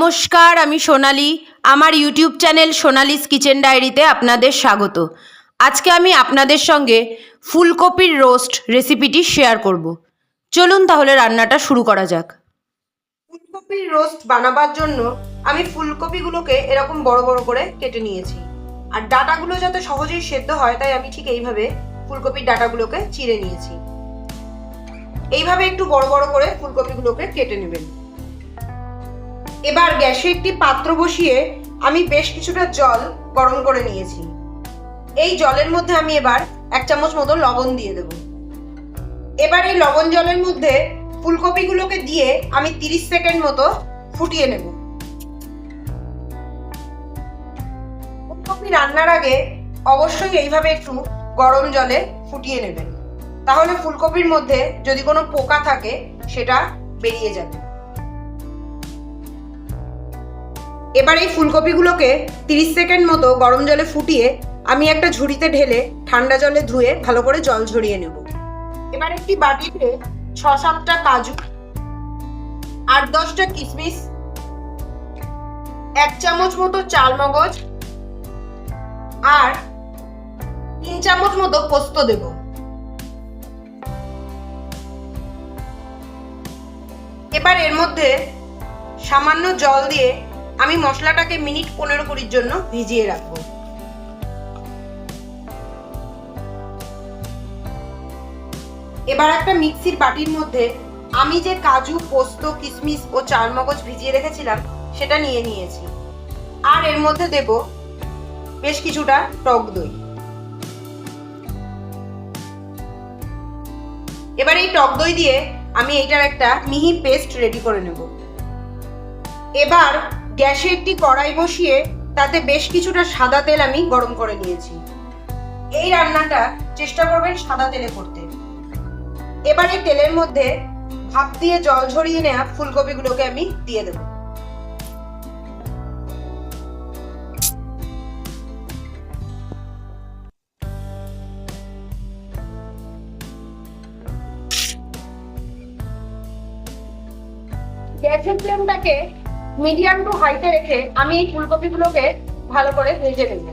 নমস্কার, আমি সোনালি। আমার ইউটিউব চ্যানেল সোনালিস কিচেন ডায়েরিতে আপনাদের স্বাগত। আজকে আমি আপনাদের সঙ্গে ফুলকপির রোস্ট রেসিপিটি শেয়ার করব। চলুন তাহলে রান্নাটা শুরু করা যাক। ফুলকপির রোস্ট বানাবার জন্য আমি ফুলকপিগুলোকে এরকম বড় বড় করে কেটে নিয়েছি। আর ডাটাগুলো যাতে সহজেই সেদ্ধ হয়, তাই আমি ঠিক এইভাবে ফুলকপির ডাটাগুলোকে চিড়ে নিয়েছি। এইভাবে একটু বড় বড় করে ফুলকপিগুলোকে কেটে নেবেন। এবার গ্যাসে একটি পাত্র বসিয়ে আমি বেশ কিছুটা জল গরম করে নিয়েছি। এই জলের মধ্যে আমি এবার এক চামচ মতো লবণ দিয়ে দেব। এবার এই লবণ জলের মধ্যে ফুলকপিগুলোকে দিয়ে আমি তিরিশ সেকেন্ড মতো ফুটিয়ে নেব। ফুলকপি রান্নার আগে অবশ্যই এইভাবে একটু গরম জলে ফুটিয়ে নেবেন। তাহলে ফুলকপির মধ্যে যদি কোনো পোকা থাকে, সেটা বেরিয়ে যাবে। এবার এই ফুলকপিগুলোকে তিরিশ সেকেন্ড মতো গরম জলে ফুটিয়ে আমি একটা ঝুড়িতে ঢেলে ঠান্ডা জলে ধুয়ে ভালো করে জল ঝরিয়ে নেব। এবার একটি বাটিতে ছ সাতটা কাজু, আট দশটা কিশমিশ, এক চামচ মতো চাল মগজ আর তিন চামচ মতো পোস্ত দেব। এবার এর মধ্যে সামান্য জল দিয়ে আমি মশলাটাকে মিনিট পনেরো কুড়ির জন্য ভিজিয়ে রাখব। এবার একটা মিক্সির বাটির মধ্যে আমি যে কাজু, পোস্ত কিশমিশ ও চারমগজ ভিজিয়ে রেখেছিলাম, সেটা নিয়ে নিয়েছি। আর এর মধ্যে দেব বেশ কিছুটা টক দই। এবার এই টক দই দিয়ে আমি এইটার একটা মিহি পেস্ট রেডি করে নেব। এবার গ্যাসে একটি কড়াই বসিয়ে তাতে বেশ কিছুটা সাদা তেল আমি গরম করে নিয়েছি। এই রান্নাটা চেষ্টা করবেন সাদা তেলে করতে। এবার তেলের মধ্যে ভাপ দিয়ে জল ঝরিয়ে নেওয়া ফুলকপিগুলোকে আমি দিয়ে দেব। গ্যাসের ফ্লেমটাকে মিডিয়াম টু হাইতে রেখে আমি এই ফুলকপিগুলোকে ভালো করে ভেজে নেব।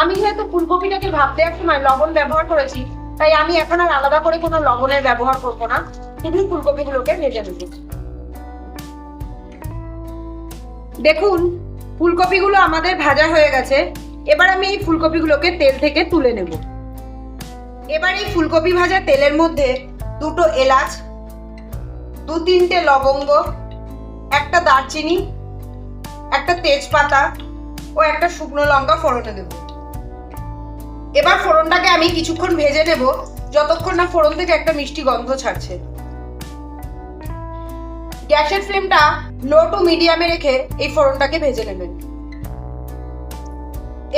আমি যেহেতু ফুলকপিটাকে ভাবতে এক সময় লবণ ব্যবহার করেছি, তাই আমি এখন আর আলাদা করে কোনো লবণের ব্যবহার করব না, শুধু ফুলকপিগুলোকে ভেজে নেব। দেখুন, ফুলকপিগুলো আমাদের ভাজা হয়ে গেছে, এবার আমি এই ফুলকপিগুলোকে তেল থেকে তুলে নেব। এবার এই ফুলকপি ভাজা তেলের মধ্যে দুটো এলাচ দু তিনটে লবঙ্গ, একটা দারচিনি, একটা তেজপাতা ও একটা শুকনো লঙ্কা ফোড়নে দেব। এবার ফোড়নটাকে আমি কিছুক্ষণ ভেজে নেব, যতক্ষণ না ফোড়ন থেকে একটা মিষ্টি গন্ধ ছাড়ছে। গ্যাসের ফ্লেমটা লো টু মিডিয়ামে রেখে এই ফোড়নটাকে ভেজে নেবেন।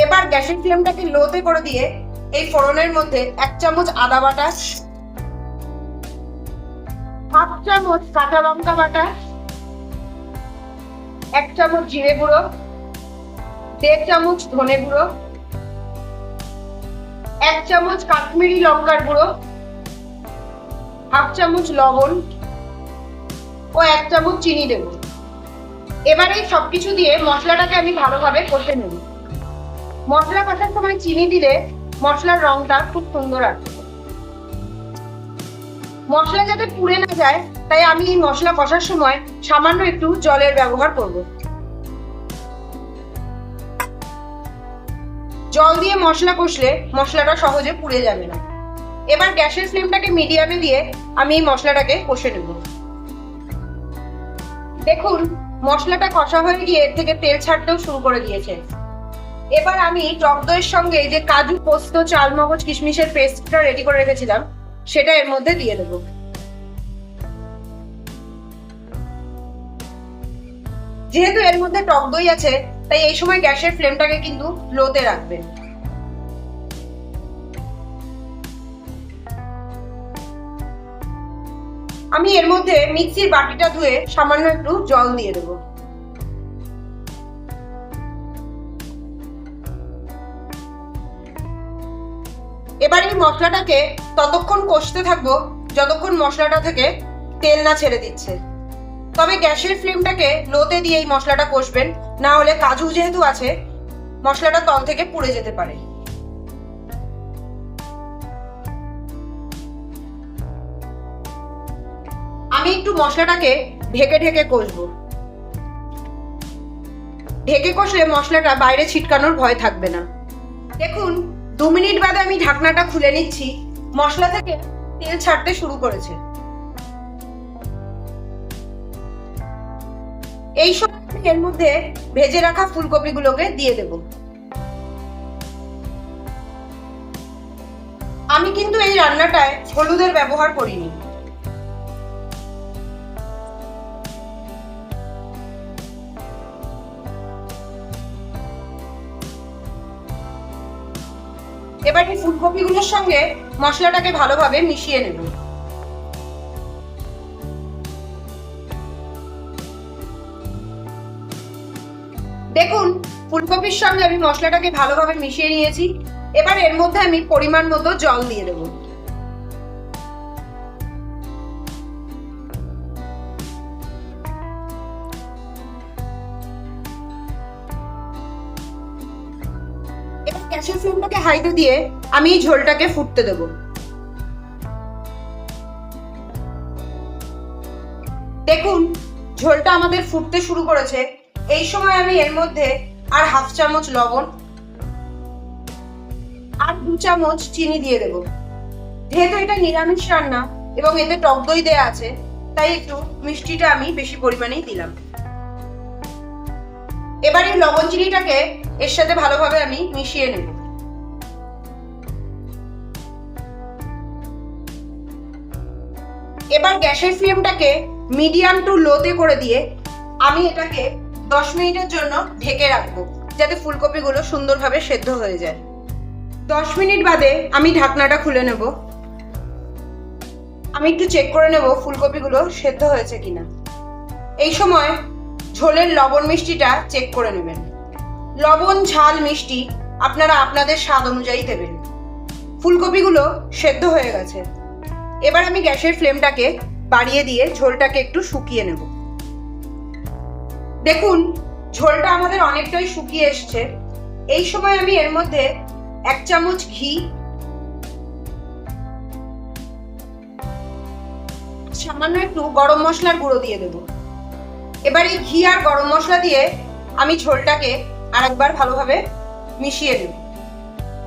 এবার গ্যাসের ফ্লেমটাকে লোতে করে দিয়ে এই ফোড়নের মধ্যে এক চামচ আদা বাটা হাফ চামচ কাঁচা লঙ্কা বাটা, এক চামচ জিরে গুঁড়ো, দেড় চামচ ধনে গুঁড়ো, এক চামচ কাশ্মীরি লঙ্কার গুঁড়ো, হাফ চামচ লবণ ও এক চামচ চিনি দেব। এবার এই সবকিছু দিয়ে মশলাটাকে আমি ভালোভাবে কষে নেব। মশলা কষার সময় চিনি দিলে মশলার রংটা খুব সুন্দর আসবে। মশলা যাতে পুড়ে না যায়, তাই আমি এই মশলা কষার সময় সামান্য একটু জলের ব্যবহার করব। জল দিয়ে মশলা কষলে মশলাটা সহজে পুড়ে যাবে না। এবার গ্যাসের ফ্লেমটাকে মিডিয়ামে দিয়ে আমি এই মশলাটাকে কষে নেব। দেখুন, মশলাটা কষা হয়ে গিয়ে এর থেকে তেল ছাড়তেও শুরু করে দিয়েছে। এবার আমি টক দইয়ের সঙ্গে যে কাজু, পোস্ত চাল মগজ কিশমিশের পেস্টটা রেডি করে রেখেছিলাম। সেটা এর মধ্যে দিয়ে দেবো। যেহেতু এর মধ্যে টক দই আছে, তাই এই সময় গ্যাসের ফ্লেমটাকে কিন্তু লোতে রাখবেন আমি এর মধ্যে মিক্সির বাটিটা ধুয়ে সামান্য একটু জল দিয়ে দেবো। এবার এই মশলাটাকে ততক্ষণ কষতে থাকব, যতক্ষণ মশলাটা থেকে তেল না ছেড়ে দিচ্ছে। তবে গ্যাসের ফ্লেমটাকে লোতে দিয়ে এই মশলাটা কষবেন, না হলে কাজু যেহেতু আছে, মশলাটা তল থেকে পুড়ে যেতে পারে। আমি একটু মশলাটাকে ঢেকে ঢেকে কষবো। ঢেকে কষলে মশলাটা বাইরে ছিটকানোর ভয় থাকবে না। দেখুন দু মিনিট বাদে আমি ঢাকনাটা খুলে নিচ্ছি। মশলা থেকে তেল ছাড়তে শুরু করেছে। এই সময় এর মধ্যে ভেজে রাখা ফুলকপিগুলোকে দিয়ে দেব। আমি কিন্তু এই রান্নাটায় হলুদের ব্যবহার করিনি। এবার এই ফুলকপিগুলোর সঙ্গে মশলাটাকে ভালোভাবে মিশিয়ে নেব। দেখুন, ফুলকপির সঙ্গে আমি মশলাটাকে ভালোভাবে মিশিয়ে নিয়েছি। এবার এর মধ্যে আমি পরিমাণ মতো জল দিয়ে দেবো। গ্যাসের ফ্লেমটাকে হাইতে দিয়ে আমি এই ঝোলটাকে ফুটতে দেব। দেখুন, ঝোলটা আমাদের ফুটতে শুরু করেছে। এই সময় আমি এর মধ্যে আর হাফ চামচ লবণ আর দু চামচ চিনি দিয়ে দেব। যেহেতু এটা নিরামিষ রান্না এবং এতে টক দই দেয়া আছে, তাই একটু মিষ্টিটা আমি বেশি পরিমাণেই দিলাম। এবার এই লবণ চিনিটাকে এর সাথে ভালোভাবে আমি মিশিয়ে নেব। এবার গ্যাসের ফ্লেমটাকে মিডিয়াম টু লোতে করে দিয়ে আমি এটাকে দশ মিনিটের জন্য ঢেকে রাখব, যাতে ফুলকপিগুলো সুন্দরভাবে সেদ্ধ হয়ে যায়। দশ মিনিট বাদে আমি ঢাকনাটা খুলে নেব। আমি একটু চেক করে নেব ফুলকপিগুলো সেদ্ধ হয়েছে কিনা। এই সময় ঝোলের লবণ মিষ্টিটা চেক করে নেবেন। লবণ, ঝাল, মিষ্টি আপনারা আপনাদের স্বাদ অনুযায়ী দেবেন। ফুলকপিগুলো সেদ্ধ হয়ে গেছে। এবার আমি গ্যাসের ফ্লেমটাকে বাড়িয়ে দিয়ে ঝোলটাকে একটু শুকিয়ে নেব। দেখুন, ঝোলটা আমাদের অনেকটাই শুকিয়ে এসছে। এই সময় আমি এর মধ্যে এক চামচ ঘি, সামান্য একটু গরম মশলার গুঁড়ো দিয়ে দেবো। এবার এই ঘি আর গরম মশলা দিয়ে আমি ঝোলটাকে আরেকবার ভালোভাবে মিশিয়ে দেব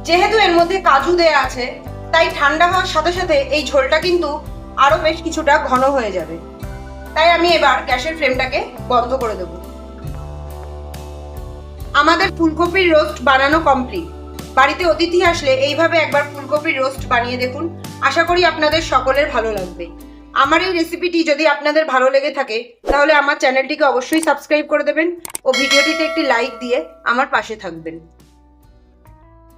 যেহেতু এর মধ্যে কাজু দেয়া আছে, তাই ঠান্ডা হওয়ার সাথে সাথে এই ঝোলটা কিন্তু আরও বেশ কিছুটা ঘন হয়ে যাবে। তাই আমি এবার গ্যাসের ফ্লেমটাকে বন্ধ করে দেব। আমাদের ফুলকপির রোস্ট বানানো কমপ্লিট। বাড়িতে অতিথি আসলে এইভাবে একবার ফুলকপির রোস্ট বানিয়ে দেখুন। আশা করি আপনাদের সকলের ভালো লাগবে। আমার এই রেসিপিটি যদি আপনাদের ভালো লেগে থাকে, তাহলে আমার চ্যানেলটিকে অবশ্যই সাবস্ক্রাইব করে দেবেন ও ভিডিওটিতে একটি লাইক দিয়ে আমার পাশে থাকবেন।